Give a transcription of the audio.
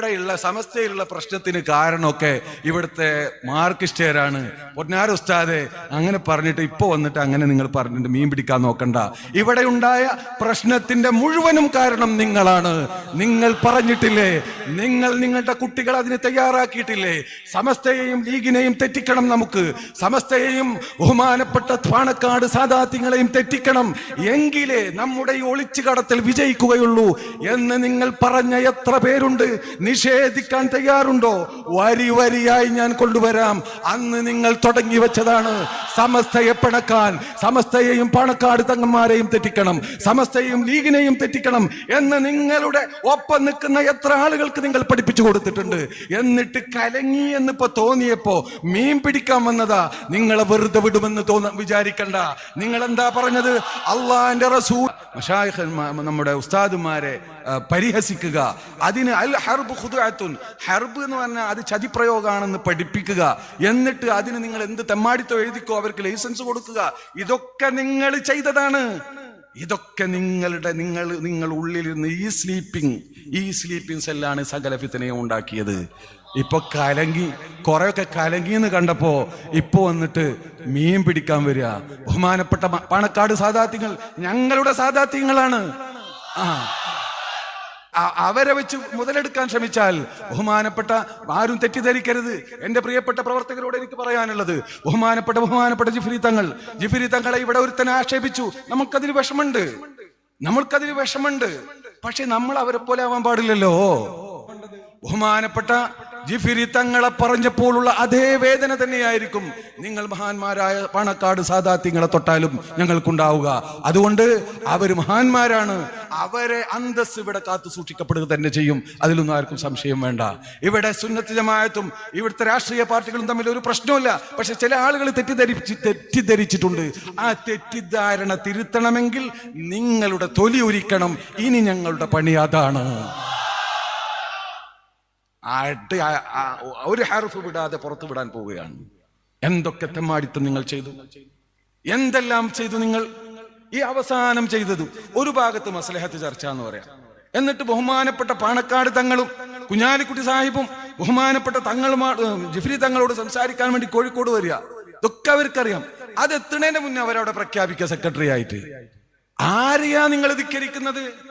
ഇവിടെയുള്ള സമസ്തയിലുള്ള പ്രശ്നത്തിന് കാരണമൊക്കെ ഇവിടുത്തെ മാർക്കിസ്റ്റേരാണ് പൊന്നാര ഉസ്താദെ അങ്ങനെ പറഞ്ഞിട്ട് ഇപ്പൊ വന്നിട്ട് അങ്ങനെ നിങ്ങൾ പറഞ്ഞിട്ട് മീൻ പിടിക്കാൻ നോക്കണ്ട. ഇവിടെ ഉണ്ടായ പ്രശ്നത്തിന്റെ മുഴുവനും കാരണം നിങ്ങളാണ്. നിങ്ങൾ പറഞ്ഞിട്ടില്ലേ? നിങ്ങൾ നിങ്ങളുടെ കുട്ടികൾ അതിന് തയ്യാറാക്കിയിട്ടില്ലേ? സമസ്തയെയും ലീഗിനെയും തെറ്റിക്കണം നമുക്ക്. സമസ്തയെയും ബഹുമാനപ്പെട്ട പാണക്കാട് സാദാത്യങ്ങളെയും തെറ്റിക്കണം. എങ്കിലേ നമ്മുടെ ഈ ഒളിച്ചു കടത്തിൽ വിജയിക്കുകയുള്ളൂ എന്ന് നിങ്ങൾ പറഞ്ഞ എത്ര പേരുണ്ട്? നിഷേധിക്കാൻ തയ്യാറുണ്ടോ? വരി വരിയായി ഞാൻ കൊണ്ടുവരാം. അന്ന് നിങ്ങൾ തുടങ്ങി വെച്ചതാണ്. സമസ്തയെ പിണക്കാൻ സമസ്തയെയും പണക്കാട് തങ്ങന്മാരെയും തെറ്റിക്കണം സമസ്തയെയും ലീഗിനെയും തെറ്റിക്കണം എന്ന് നിങ്ങളുടെ ഒപ്പം നിൽക്കുന്ന എത്ര ആളുകൾക്ക് നിങ്ങൾ പഠിപ്പിച്ചു കൊടുത്തിട്ടുണ്ട്. എന്നിട്ട് കലങ്ങി എന്നിപ്പോ തോന്നിയപ്പോ മീൻ പിടിക്കാൻ വന്നതാ. നിങ്ങളെ വെറുതെ വിടുമെന്ന് തോന്ന വിചാരിക്കണ്ട. നിങ്ങൾ എന്താ പറഞ്ഞത്? അള്ളാന്റെ റസൂൽ മശായിഖന്മാ- നമ്മുടെ ഉസ്താദുമാരെ പരിഹസിക്കുക. അതിന് അൽ ഹർബ് ഹുദുഅത്തുൻ ഹർബ് എന്ന് പറഞ്ഞാൽ അത് ചതിപ്രയോഗമാണെന്ന് പഠിപ്പിക്കുക. എന്നിട്ട് അതിന് നിങ്ങൾ എന്ത് തെമ്മാടിത്തോ എഴുതിക്കോ അവർക്ക് ലൈസൻസ് കൊടുക്കുക. ഇതൊക്കെ നിങ്ങൾ ചെയ്തതാണ്. ഇതൊക്കെ നിങ്ങളുടെ നിങ്ങൾ നിങ്ങൾ ഉള്ളിലിരുന്ന് ഈ സ്ലീപ്പിംഗ് ഈ സ്ലീപ്പിംഗ് സെല്ലാണ് സകല ഫിത്തനയും ഉണ്ടാക്കിയത്. ഇപ്പൊ കലങ്ങി കുറെയൊക്കെ കലങ്കി എന്ന് കണ്ടപ്പോ ഇപ്പൊ വന്നിട്ട് മീൻ പിടിക്കാൻ വരിക. ബഹുമാനപ്പെട്ട പാണക്കാട് സാദാത്യങ്ങൾ ഞങ്ങളുടെ സാധാത്യങ്ങളാണ് ആ അവരെ വെച്ച് മുതലെടുക്കാൻ ശ്രമിച്ചാൽ ബഹുമാനപ്പെട്ട ആരും തെറ്റിദ്ധരിക്കരുത്. എന്റെ പ്രിയപ്പെട്ട പ്രവർത്തകരോട് എനിക്ക് പറയാനുള്ളത് ബഹുമാനപ്പെട്ട ബഹുമാനപ്പെട്ട ജിഫിരി തങ്ങൾ ജിഫിരി തങ്ങളെ ഇവിടെ ഒരുത്തനെ ആക്ഷേപിച്ചു. നമുക്കതിന് വിഷമുണ്ട് നമ്മൾക്കതിന് വിഷമുണ്ട് പക്ഷെ നമ്മൾ അവരെ പോലെ ആവാൻ പാടില്ലല്ലോ. ബഹുമാനപ്പെട്ട ജിഫിരി തങ്ങളെ പറഞ്ഞപ്പോഴുള്ള അതേ വേദന തന്നെയായിരിക്കും നിങ്ങൾ മഹാന്മാരായ പണക്കാട് സാദാത്യങ്ങളെ തൊട്ടാലും ഞങ്ങൾക്കുണ്ടാവുക. അതുകൊണ്ട് അവർ മഹാന്മാരാണ്. അവരെ അന്തസ് ഇവിടെ കാത്തു സൂക്ഷിക്കപ്പെടുക തന്നെ ചെയ്യും. അതിലൊന്നും ആർക്കും സംശയം വേണ്ട. ഇവിടെ സുന്നത്ത് ജമായത്തും ഇവിടുത്തെ രാഷ്ട്രീയ പാർട്ടികളും തമ്മിൽ ഒരു പ്രശ്നമില്ല പക്ഷെ ചില ആളുകൾ തെറ്റിദ്ധരിച്ച് തെറ്റിദ്ധരിച്ചിട്ടുണ്ട്. ആ തെറ്റിദ്ധാരണ തിരുത്തണമെങ്കിൽ നിങ്ങളുടെ തൊലി ഒരുക്കണം ഇനി ഞങ്ങളുടെ പണി അതാണ്. ആട്ട് ആ- ആ- ഒരു ഹർഫ് വിടാതെ പുറത്തു വിടാൻ പോവുകയാണ്. എന്തൊക്കെ തെമ്മാടിത്തം നിങ്ങൾ ചെയ്തു? എന്തെല്ലാം ചെയ്തു നിങ്ങൾ? ഈ അവസാനം ചെയ്തത് ഒരു ഭാഗത്ത് മസ്ലഹത്ത് ചർച്ച എന്ന് പറയാം. എന്നിട്ട് ബഹുമാനപ്പെട്ട പാണക്കാട് തങ്ങളും കുഞ്ഞാലിക്കുട്ടി സാഹിബും ബഹുമാനപ്പെട്ട തങ്ങളുമാ ജിഫ്രി തങ്ങളോട് സംസാരിക്കാൻ വേണ്ടി കോഴിക്കോട് വരിക. ഇതൊക്കെ അവർക്കറിയാം. അത് എത്തുന്നതിന്റെ മുന്നേ അവരവിടെ പ്രഖ്യാപിക്കുക സെക്രട്ടറി ആയിട്ട് ആരെയാ നിങ്ങൾ ധിക്കരിക്കുന്നത്?